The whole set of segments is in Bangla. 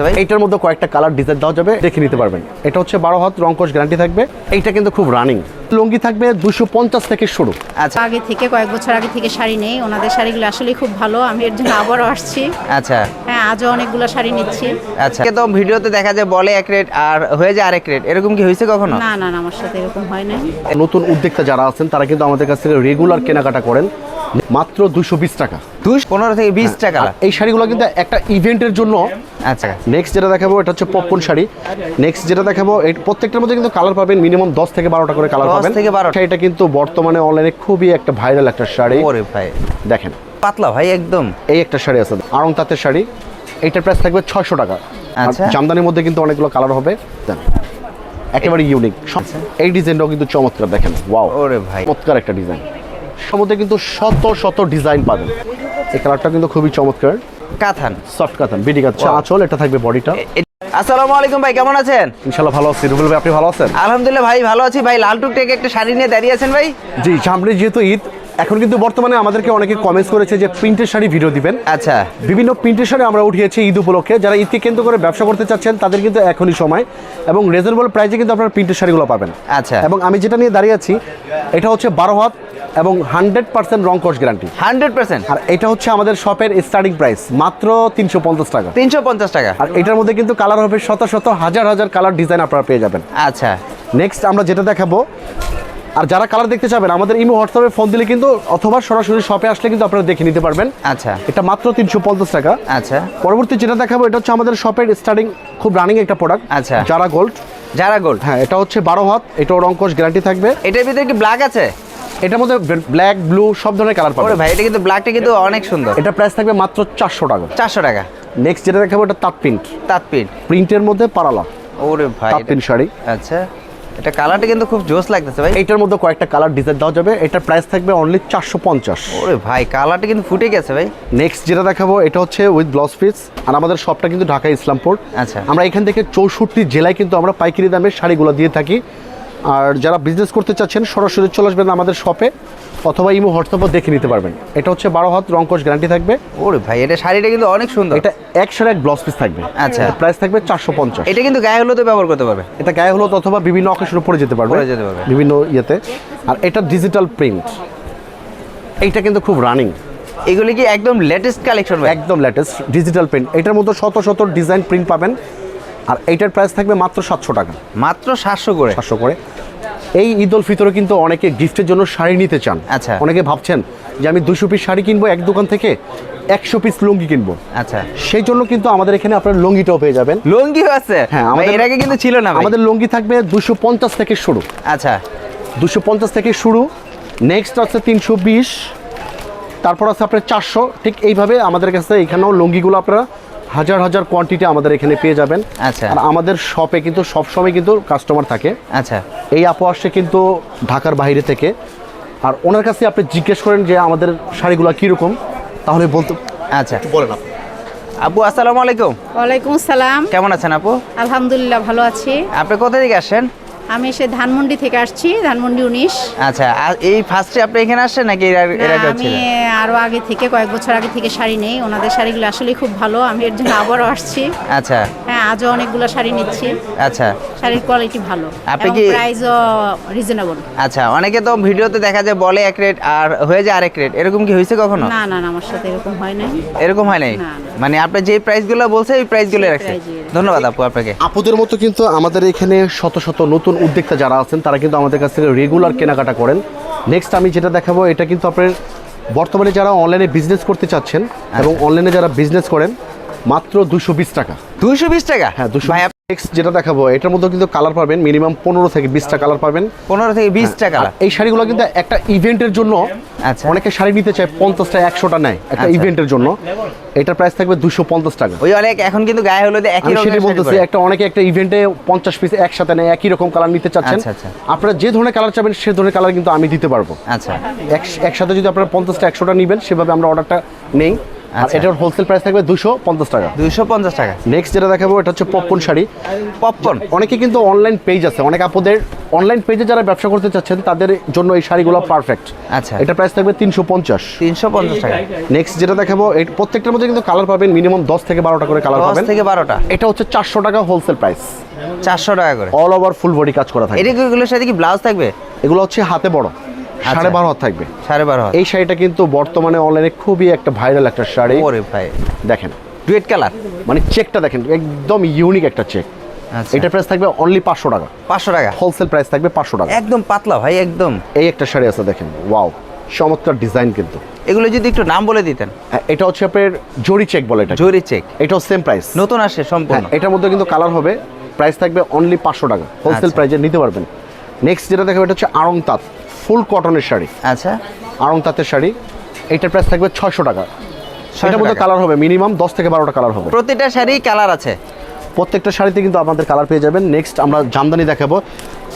লাগতেছে ভাই। এইটার মধ্যে কয়েকটা কালার ডিজাইন দেওয়া যাবে দেখে নিতে পারবেন। এটা হচ্ছে বারো হাত রঙ্কশ গ্যারান্টি থাকবে। এইটা কিন্তু খুব রানিং লুঙ্গি থাকবে দুশো পঞ্চাশ থেকে শুরু। আচ্ছা। আগে থেকে কয়েক বছর আগে থেকে শাড়ি নেই। ওনাদের শাড়িগুলো আসলেই খুব ভালো। আমি এর জন্য আবারও আসছি। আচ্ছা। হ্যাঁ আজও অনেকগুলো শাড়ি নিচ্ছি। আচ্ছা। তো ভিডিওতে দেখা যায় বলে এক রেট আর হয়ে যায় আরেক রেট এরকম কি হয়েছে কখনো? না না না আমার সাথে এরকম হয় নাই। নতুন উদ্যোক্তা যারা আছেন তারা কিন্তু আমাদের কাছ থেকে রেগুলার কেনাকাটা করেন। মাত্র দুশো বিশ টাকা। দুশ পনেরো থেকে বিশ টাকা। আর এই শাড়িগুলো কিন্তু একটা ইভেন্টের জন্য আচ্ছা। নেক্সট যেটা দেখাবো এটা হচ্ছে পপকর্ন শাড়ি। নেক্সট যেটা দেখাবো প্রত্যেকটার মধ্যে কিন্তু কালার পাবেন মিনিমাম দশ থেকে বারোটা করে কালার পাবেন। থেকে 12 শাড়িটা কিন্তু বর্তমানে অনলাইনে খুবই একটা ভাইরাল একটা শাড়ি। ওরে ভাই। দেখেন। পাতলা ভাই একদম। এই একটা শাড়ি আছে আড়ং তাঁতের শাড়ি। এইটার প্রাইস থাকবে ছয়শো টাকা। আর আচ্ছা। জামদানির মধ্যে কিন্তু অনেকগুলো কালার হবে। একেবারে ইউনিক এই ডিজাইনটাও কিন্তু চমৎকার দেখেন। ওয়াও ওরে ভাই। চমৎকার একটা ডিজাইন। মধ্যে কিন্তু শত শত ডিজাইন পাবেন। এই কালারটা কিন্তু খুবই চমৎকার। কাথান। সফট কাতান বিডি কাজ আঁচল এটা থাকবে বডিটা। আসসালামু আলাইকুম ভাই কেমন আছেন? ইনশাআল্লাহ ভালো আছি। রুবেল ভাই আপনি ভালো আছেন? আলহামদুলিল্লাহ ভাই ভালো আছি। ভাই লাল থেকে একটা শাড়ি নিয়ে দাঁড়িয়ে আছেন ভাই? জি সামনে যেহেতু ঈদ এখন কিন্তু বর্তমানে আমাদেরকে অনেকে কমেন্টস করেছে যে প্রিন্টের শাড়ি ভিডিও দিবেন। আচ্ছা। বিভিন্ন প্রিন্টের শাড়ি আমরা উঠিয়েছি ঈদ উপলক্ষে। যারা ঈদকে কেন্দ্র করে ব্যবসা করতে চাচ্ছেন তাদের কিন্তু এখনই সময়। এবং রিজনেবল প্রাইসে কিন্তু আপনারা প্রিন্টের শাড়িগুলো পাবেন। আচ্ছা। এবং আমি যেটা নিয়ে দাঁড়িয়ে আছি এটা হচ্ছে বারো হাত এবং হান্ড্রেড পার্সেন্ট রং কস গ্যারান্টি হান্ড্রেড পার্সেন্ট আর এটা হচ্ছে আমাদের শপের স্টার্টিং প্রাইস মাত্র তিনশো পঞ্চাশ টাকা। তিনশো পঞ্চাশ টাকা। আর এটার মধ্যে কিন্তু কালার হবে শত শত হাজার হাজার কালার ডিজাইন আপনারা পেয়ে যাবেন। আচ্ছা। নেক্সট আমরা যেটা দেখাবো আর যারা কালার দেখতে চাবেন আমাদের ইমো হোয়াটসঅ্যাপে ফোন দিলে কিন্তু অথবা সরাসরি শপে আসলে কিন্তু আপনারা দেখে নিতে পারবেন। আচ্ছা। এটা মাত্র তিনশো পঞ্চাশ টাকা। আচ্ছা। পরবর্তী যেটা দেখাবো এটা হচ্ছে আমাদের শপের স্টার্টিং খুব রানিং একটা প্রোডাক্ট আচ্ছা। যারা গোল্ড যারা গোল্ড হ্যাঁ এটা হচ্ছে বারো হাত এটাও রঙ্কশ গ্যারান্টি থাকবে। এটার ভিতরে কি ব্ল্যাক আছে? এটার মধ্যে ব্ল্যাক ব্লু সব ধরনের কালার ওরে ভাই এটা কিন্তু ব্ল্যাকটা কিন্তু অনেক সুন্দর। এটা প্রাইস থাকবে মাত্র চারশো টাকা। চারশো টাকা। নেক্সট যেটা দেখাবো এটা তাঁত প্রিন্ট তাঁতপিট প্রিন্টের মধ্যে পারালা ওরে ভাই তাঁত প্রিন্ট শাড়ি। আচ্ছা। এটা কালারটা কিন্তু খুব জোস লাগতেছে ভাই। এটার মধ্যে কয়েকটা কালার ডিজাইন দেওয়া যাবে। এটার প্রাইস থাকবে অনলি চারশো পঞ্চাশ। ওরে ভাই কালারটা কিন্তু ফুটে গেছে ভাই। নেক্সট যেটা দেখাবো এটা হচ্ছে উইথ ব্লাউজ পিস আর আমাদের শপটা কিন্তু ঢাকা ইসলামপুর আচ্ছা। আমরা এখান থেকে চৌষট্টি জেলায় কিন্তু আমরা পাইকারি দামে শাড়িগুলো দিয়ে থাকি। আর যারা বিজনেস করতে চাচ্ছেন সরাসরি চলে আসবেন আমাদের শপে অথবা ইমো হোয়াটসঅ্যাপও দেখে নিতে পারবেন। এটা হচ্ছে বারো হাত রঙ্কশ গ্যারান্টি থাকবে। ওরে ভাই এটা শাড়িটা কিন্তু অনেক সুন্দর। এটা একশোর এক ব্লাউজ পিস থাকবে। আচ্ছা। প্রাইস থাকবে চারশো পঞ্চাশ। এটা কিন্তু গায়ে হলুদে ব্যবহার করতে পারবে। এটা গায়ে হলো অথবা বিভিন্ন অকেশনে পরে যেতে পারবে। যেতে পারবে। বিভিন্ন ইয়েতে। আর এটা ডিজিটাল প্রিন্ট এইটা কিন্তু খুব রানিং এগুলি কি একদম লেটেস্ট কালেকশন একদম লেটেস্ট ডিজিটাল প্রিন্ট এটার মধ্যে শত শত ডিজাইন প্রিন্ট পাবেন। আর এইটার প্রাইস থাকবে মাত্র সাতশো টাকা। মাত্র সাতশো করে? সাতশো করে। এই ঈদ উল ফিতরে কিন্তু অনেকে গিফটের জন্য শাড়ি নিতে চান। আচ্ছা। অনেকে ভাবছেন যে আমি দুশো পিস শাড়ি কিনবো এক দোকান থেকে একশো পিস লুঙ্গি কিনবো। আচ্ছা। সেই জন্য কিন্তু আমাদের এখানে আপনার লুঙ্গিটাও পেয়ে যাবেন। লুঙ্গি আছে? হ্যাঁ আমাদের এর আগে কিন্তু ছিল না আমাদের লুঙ্গি থাকবে দুশো পঞ্চাশ থেকে শুরু। আচ্ছা। দুশো পঞ্চাশ থেকে শুরু। নেক্সট আছে তিনশো বিশ। তারপর আছে আপনার চারশো। ঠিক এইভাবে আমাদের কাছে এখানেও লুঙ্গিগুলো আপনারা হাজার হাজার কোয়ান্টিটি আমাদের এখানে পেয়ে যাবেন। আচ্ছা। আর আমাদের শপে কিন্তু সবসময় কিন্তু কাস্টমার থাকে। আচ্ছা। এই আপু আসছে কিন্তু ঢাকার বাইরে থেকে। আর ওনার কাছে আপনি জিজ্ঞেস করেন যে আমাদের শাড়িগুলো কীরকম? তাহলে বলতে আচ্ছা। বলেন আপনি। আপু আসসালামু আলাইকুম। ওয়ালাইকুম আসসালাম কেমন আছেন আপু? আলহামদুলিল্লাহ ভালো আছি। আপনি কোথা থেকে আসেন আমি এসে ধানমন্ডি থেকে আসছি ধানমন্ডি উনিশ। আচ্ছা আর এই ফার্স্টে আপনি এখানে আসছেন নাকি এর আগে- এর আগে আমি ছিলেন? আরও আগে থেকে কয়েক বছর আগে থেকে শাড়ি নেই। ওনাদের শাড়িগুলো আসলে খুব ভালো আমি এর জন্য আবারও আসছি। আচ্ছা। হ্যাঁ আজও অনেকগুলো শাড়ি নিচ্ছি। আচ্ছা। শাড়ির কোয়ালিটি ভালো। আপনি এবং কি- প্রাইসও রিজনেবল আচ্ছা অনেকে তো ভিডিওতে দেখা যায় বলে এক রেট আর হয়ে যায় আরেক রেট এরকম কি হয়েছে কখনো? না না না আমার সাথে এরকম হয় নাই। এরকম হয় নাই? না, না। মানে আপনি যে প্রাইসগুলো বলছে এই প্রাইসগুলো সেই রাখছে। price-ই। রাখছে। ধন্যবাদ আপু আপনাকে। আপুদের মতো কিন্তু আমাদের এখানে শত শত নতুন উদ্যোক্তা যারা আছেন তারা কিন্তু আমাদের কাছ থেকে রেগুলার কেনাকাটা করেন। নেক্সট আমি যেটা দেখাবো এটা কিন্তু আপনার বর্তমানে যারা অনলাইনে বিজনেস করতে চাচ্ছেন এবং অনলাইনে যারা বিজনেস করেন মাত্র দুশো বিশ টাকা। দুইশো বিশ টাকা? হ্যাঁ দুশো নেক্সট যেটা দেখাবো এটার মধ্যে কিন্তু কালার পাবেন মিনিমাম পনেরো থেকে বিশটা কালার পাবেন। পনেরো থেকে বিশ টাকা আর এই শাড়িগুলো কিন্তু একটা ইভেন্টের জন্য আচ্ছা। অনেকে শাড়ি নিতে চায় পঞ্চাশটা একশোটা নেয় একটা আচ্ছা। ইভেন্টের জন্য। এটার প্রাইস থাকবে দুশো পঞ্চাশ টাকা। ওই অনেক এখন কিন্তু গায়ে হলুদে একই সেটাই বলতেছি একটা অনেকে একটা ইভেন্টে পঞ্চাশ পিস একসাথে নেয় একই রকম কালার নিতে চাচ্ছেন। আচ্ছা, আচ্ছা। আপনারা যে ধরনের কালার চাবেন সে ধরনের কালার কিন্তু আমি দিতে পারব। আচ্ছা। একসাথে যদি আপনারা পঞ্চাশটা একশোটা নেবেন সেভাবে আমরা অর্ডারটা নেই। আর আচ্ছা। এটার হোলসেল প্রাইস থাকবে দুশো পঞ্চাশ টাকা। দুইশো পঞ্চাশ টাকা। নেক্সট যেটা দেখাবো এটা হচ্ছে পপকর্ন শাড়ি। পপকর্ন অনেকে কিন্তু অনলাইন পেজ আছে অনেক আপুদের অনলাইন পেজে যারা ব্যবসা করতে চাচ্ছেন তাদের জন্য এই শাড়িগুলো পারফেক্ট আচ্ছা। এটা প্রাইস থাকবে তিনশো পঞ্চাশ। তিনশো পঞ্চাশ টাকা। নেক্সট যেটা দেখাবো এই প্রত্যেকটার মধ্যে কিন্তু কালার পাবেন মিনিমাম দশ থেকে বারোটা করে কালার পাবেন। থেকে বারোটা। এটা হচ্ছে চারশো টাকা হোলসেল প্রাইস চারশো টাকা করে। অল ওভার ফুল বডি কাজ করা থাকে এগুলোর সাথে কি ব্লাউজ থাকবে? এগুলো হচ্ছে হাতে বড়। সাড়ে বারো হাত থাকবে। সাড়ে বারো হাত। এই শাড়িটা কিন্তু বর্তমানে অনলাইনে খুবই একটা ভাইরাল একটা শাড়ি। ওরে ভাই। দেখেন ডুয়েট কালার। মানে চেকটা দেখেন একদম ইউনিক একটা চেক আচ্ছা। এটা প্রাইস থাকবে অনলি পাঁচশো টাকা। পাঁচশো টাকা? হোলসেল প্রাইস থাকবে পাঁচশো টাকা। একদম পাতলা ভাই একদম। এই একটা শাড়ি আছে দেখেন ওয়াও চমৎকার ডিজাইন কিন্তু। এগুলো যদি একটু নাম বলে দিতেন। হ্যাঁ, এটা হচ্ছে আপনার জরি চেক বলে এটা। জরি চেক এটাও সেম প্রাইস নতুন আসে সম্পূর্ণ। হ্যাঁ এটার মধ্যে কিন্তু কালার হবে প্রাইস থাকবে অনলি পাঁচশো টাকা। হোলসেল আচ্ছা। প্রাইসে নিতে পারবেন। নেক্সট যেটা দেখাবো এটা হচ্ছে আড়ং তাঁত। ফুল কটনের শাড়ি। আচ্ছা। আড়ং তাঁতের শাড়ি। এটার প্রাইস থাকবে ছয়শো টাকা। 600 এটার মধ্যে কালার হবে মিনিমাম দশ থেকে বারোটা কালার হবে। প্রতিটা শাড়ি কালার আছে। প্রত্যেকটা শাড়িতে কিন্তু আপনাদের কালার পেয়ে যাবেন। নেক্সট আমরা জামদানি দেখাবো।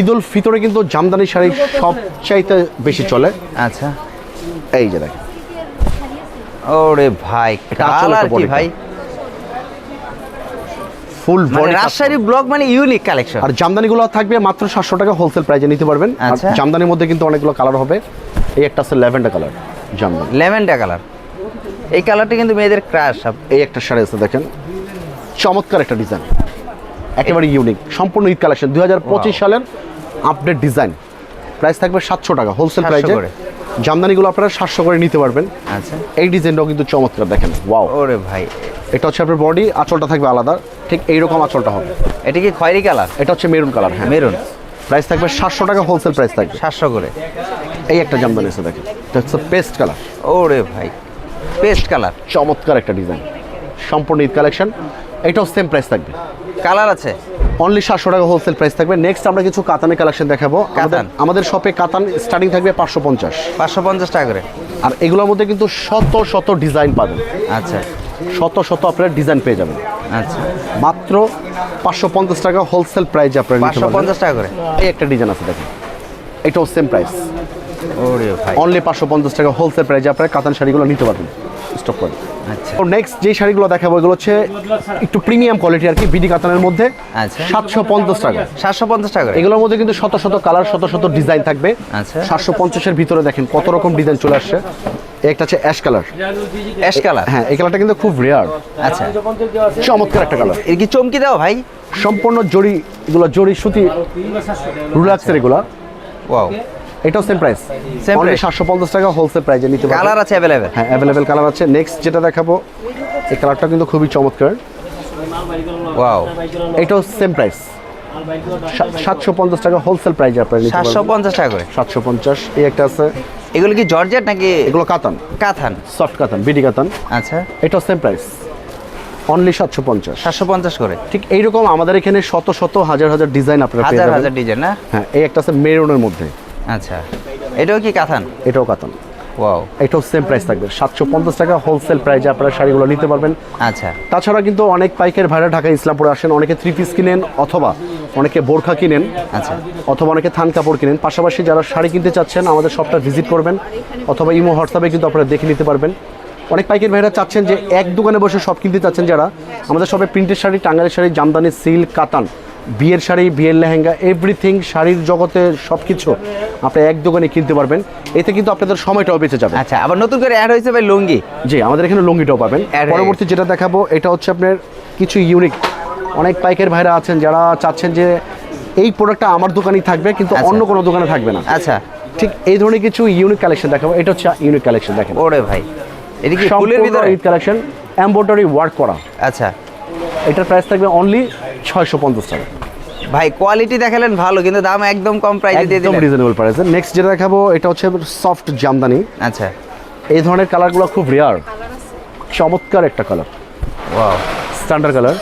ঈদ উল ফিতরে কিন্তু জামদানি শাড়ি সবচাইতে বেশি চলে। আচ্ছা। এই যে দেখেন। ওরে ভাই কালার কি ভাই? ফুল মানে বডি রাজশাহী ব্লক মানে ইউনিক কালেকশন আর জামদানিগুলো থাকবে মাত্র সাতশো টাকা হোলসেল প্রাইসে নিতে পারবেন। আর আচ্ছা। জামদানির মধ্যে কিন্তু অনেকগুলো কালার হবে। এই একটা আছে ল্যাভেন্ডার কালার জামদানি। লেমনডা কালার এই কালারটা কিন্তু মেয়েদের ক্রাশ এই একটা শাড়ি আছে দেখেন। চমৎকার একটা ডিজাইন একেবারে ইউনিক সম্পূর্ণ ঈদ কালেকশন দুই হাজার পঁচিশ সালের আপডেট ডিজাইন প্রাইস থাকবে সাতশো টাকা হোলসেল 700 প্রাইসে। জামদানিগুলো আপনারা সাতশো করে নিতে পারবেন। আচ্ছা। এই ডিজাইনটাও কিন্তু চমৎকার দেখেন। ওয়াও ওরে ভাই। এটা হচ্ছে আপনার বডি আঁচলটা থাকবে আলাদা। ঠিক এইরকম আঁচলটা হবে। এটা কি খয়েরি কালার? এটা হচ্ছে মেরুন কালার হ্যাঁ। মেরুন। প্রাইস থাকবে সাতশো টাকা হোলসেল প্রাইস থাকবে। সাতশো করে। এই একটা জামদানি আছে দেখেন। এটা হচ্ছে পেস্ট কালার ওরে ভাই পেস্ট কালার চমৎকার একটা ডিজাইন সম্পূর্ণ ঈদ কালেকশন এটাও সেম প্রাইস থাকবে। কালার আছে? অনলি সাতশো টাকা হোলসেল প্রাইস থাকবে। নেক্সট আমরা কিছু কাতানের কালেকশন দেখাবো। কাতান। আমাদের শপে কাতান স্টার্টিং থাকবে পাঁচশো পঞ্চাশ। পাঁচশো পঞ্চাশ টাকা করে। আর এগুলোর মধ্যে কিন্তু শত শত ডিজাইন পাবেন। আচ্ছা। শত শত আপনার ডিজাইন পেয়ে যাবেন। আচ্ছা। মাত্র পাঁচশো পঞ্চাশ টাকা হোলসেল প্রাইস আপনার পাঁচশো পঞ্চাশ টাকা করে? এই একটা ডিজাইন আছে দেখেন। এটাও সেম প্রাইস অনলি পাঁচশো পঞ্চাশ টাকা হোলসেল প্রাইসে আপনার কাতান শাড়িগুলো নিতে পারবেন স্টক করেন আচ্ছা। নেক্সট যে শাড়িগুলো দেখাবো এগুলো হচ্ছে একটু প্রিমিয়াম কোয়ালিটি আর কি বিডি কাতানের মধ্যে আচ্ছা। সাতশো পঞ্চাশ টাকা। সাতশো পঞ্চাশ টাকা। এগুলোর মধ্যে কিন্তু শত শত কালার শত শত ডিজাইন থাকবে। আচ্ছা। সাতশো পঞ্চাশের ভিতরে দেখেন কত রকম ডিজাইন চলে আসছে। একটা হচ্ছে অ্যাশ কালার অ্যাশ কালার হ্যাঁ এই কালারটা কিন্তু খুব রেয়ার আচ্ছা। চমৎকার একটা কালারের কি চমকি দাও ভাই? সম্পূর্ণ জড়ি এগুলো জড়ি সুতি রুলাক্সের এগুলো। ওয়াও এটাও সেম প্রাইস price? সাতশো পঞ্চাশ টাকা হোলসেল প্রাইসে নিতে পারবেন। কালার আছে অ্যাভেলেবেল হ্যাঁ অ্যাভেলেবেল কালার আছে। নেক্সট যেটা দেখাবো এই কালারটা কিন্তু খুবই চমৎকার। ওয়াও এটাও সেম প্রাইস সাতশো পঞ্চাশ টাকা হোলসেল প্রাইসে আপনারা নিতে সাতশো পারবেন পঞ্চাশ টাকা করে। সাতশো পঞ্চাশ এই একটা আছে। এগুলো কি জর্জেট নাকি? এগুলো কাতান। কাথান সফট কাতান বিডি কাতান। আচ্ছা। এটাও সেম প্রাইস অনলি সাতশো পঞ্চাশ। সাতশো পঞ্চাশ করে। ঠিক এইরকম আমাদের এখানে শত শত হাজার হাজার ডিজাইন আপনারা পেয়ে হাজার হাজার ডিজাইন না? হ্যাঁ এই একটা আছে মেরুনের মধ্যে। আচ্ছা। এটাও কি কাতান এটাও কাতান ওয়াও এটাও সেম প্রাইস থাকবে। সাতশো পঞ্চাশ টাকা হোলসেল প্রাইসে আপনারা শাড়িগুলো নিতে পারবেন। আচ্ছা। তাছাড়া কিন্তু অনেক পাইকের ভাড়া ঢাকা ইসলামপুরে আসেন অনেকে থ্রি পিস কিনেন অথবা অনেকে বোরখা কিনেন আচ্ছা। অথবা অনেকে থান কাপড় কিনেন। পাশাপাশি যারা শাড়ি কিনতে চাচ্ছেন আমাদের শপটা ভিজিট করবেন অথবা ইমো হোয়াটসঅ্যাপে কিন্তু আপনারা দেখে নিতে পারবেন। অনেক পাইকের ভাইরা চাচ্ছেন যে এক দোকানে বসে সব কিনতে চাচ্ছেন যারা আমাদের শপে প্রিন্টের শাড়ি টাঙ্গালের শাড়ি জামদানি সিল্ক কাতান বিয়ের শাড়ি বিয়ের লেহেঙ্গা এভরিথিং শাড়ির জগতে সব কিছু আপনি এক দোকানে কিনতে পারবেন। এতে কিন্তু আপনাদের সময়টাও বেঁচে যাবে। আচ্ছা আবার নতুন করে অ্যাড হয়েছে ভাই লুঙ্গি। জি আমাদের এখানে লুঙ্গিটাও পাবেন। পরবর্তী যেটা দেখাবো এটা হচ্ছে আপনার কিছু ইউনিক অনেক পাইকের ভাইরা আছেন যারা চাচ্ছেন যে এই প্রোডাক্টটা আমার দোকানেই থাকবে কিন্তু আচ্ছা। অন্য কোনো দোকানে থাকবে না। আচ্ছা। ঠিক এই ধরনের কিছু ইউনিক কালেকশন দেখাবো। এটা হচ্ছে ইউনিক কালেকশন দেখেন। ওরে ভাই। এটা কি ফুলের ভিতরে? ঈদ কালেকশন এমব্রয়ডারি ওয়ার্ক করা। আচ্ছা। এটার প্রাইস থাকবে অনলি ছয়শো পঞ্চাশ টাকা। ভাই কোয়ালিটি দেখালেন ভালো কিন্তু দাম একদম কম প্রাইসে দিয়ে দিলেন। একদম রিজনেবল প্রাইসে নেক্সট যেটা দেখাবো এটা হচ্ছে সফট জামদানি। আচ্ছা। এই ধরনের কালারগুলো খুব রেয়ার চমৎকার একটা কালার ওয়াও স্ট্যান্ডার্ড কালার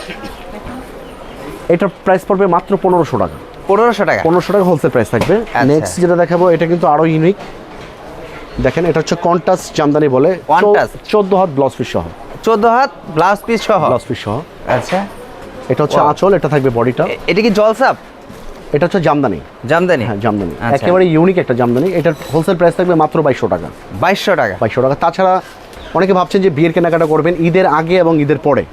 এটার প্রাইস পড়বে মাত্র পনেরোশো টাকা। পনেরোশো টাকা? পনেরোশো টাকা হোলসেল প্রাইস থাকবে। আচ্ছা। নেক্সট যেটা দেখাবো এটা কিন্তু আরও ইউনিক দেখেন এটা হচ্ছে কন্টাস জামদানি বলে। Qantas? চোদ্দ হাত ব্লাউজ পিস সহ। চোদ্দ হাত ব্লাউজ পিস সহ? ব্লাউজ পিস সহ। আচ্ছা। এটা হচ্ছে. আঁচল এটা থাকবে বডিটা। এটা কি জলসাপ? এটা হচ্ছে জামদানি। জামদানি? হ্যাঁ জামদানি। আচ্ছা। একেবারে ইউনিক একটা জামদানি। এটার হোলসেল প্রাইস থাকবে মাত্র বাইশশো টাকা। বাইশশো টাকা। বাইশশো টাকা। তাছাড়া অনেকে ভাবছেন যে বিয়ের কেনাকাটা করবেন ঈদের আগে এবং ঈদের পরে।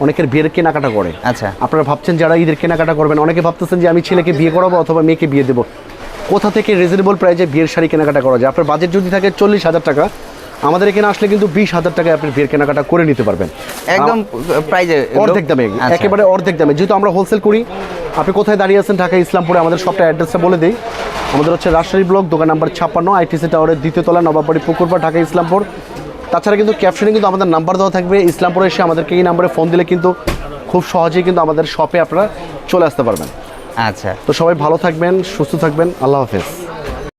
অনেকের বিয়ের কেনাকাটা করে। আচ্ছা। আপনারা ভাবছেন যারা ঈদের কেনাকাটা করবেন অনেকে ভাবতেছেন যে আমি ছেলেকে বিয়ে করাবো অথবা মেয়েকে বিয়ে দেবো। কোথা থেকে রিজনেবল প্রাইজে বিয়ের শাড়ি কেনাকাটা করা যায়? আপনার বাজেট যদি থাকে চল্লিশ হাজার টাকা আমাদের এখানে আসলে কিন্তু বিশ হাজার টাকায় আপনি বিয়ের কেনাকাটা করে নিতে পারবেন। একদম প্রাইজে অর্ধেক দামে আচ্ছা। একেবারে অর্ধেক দামে। যেহেতু আমরা হোলসেল করি আপনি কোথায় দাঁড়িয়ে আছেন? ঢাকা ইসলামপুরে আমাদের সবটা অ্যাড্রেসটা বলে দিই। আমাদের হচ্ছে রাজশাহী ব্লক দোকান নাম্বার ছাপ্পান্ন আইটিসি টাওয়ারের দ্বিতীয় তলা নবাবাড়ি পুকুরপাড় ঢাকা ইসলামপুর। তাছাড়া কিন্তু ক্যাপশনে কিন্তু আমাদের নাম্বার দেওয়া থাকবে। ইসলামপুরে এসে আমাদেরকে এই নাম্বারে ফোন দিলে কিন্তু খুব সহজেই কিন্তু আমাদের শপে আপনারা চলে আসতে পারবেন। আচ্ছা। তো সবাই ভালো থাকবেন সুস্থ থাকবেন। আল্লাহ হাফেজ।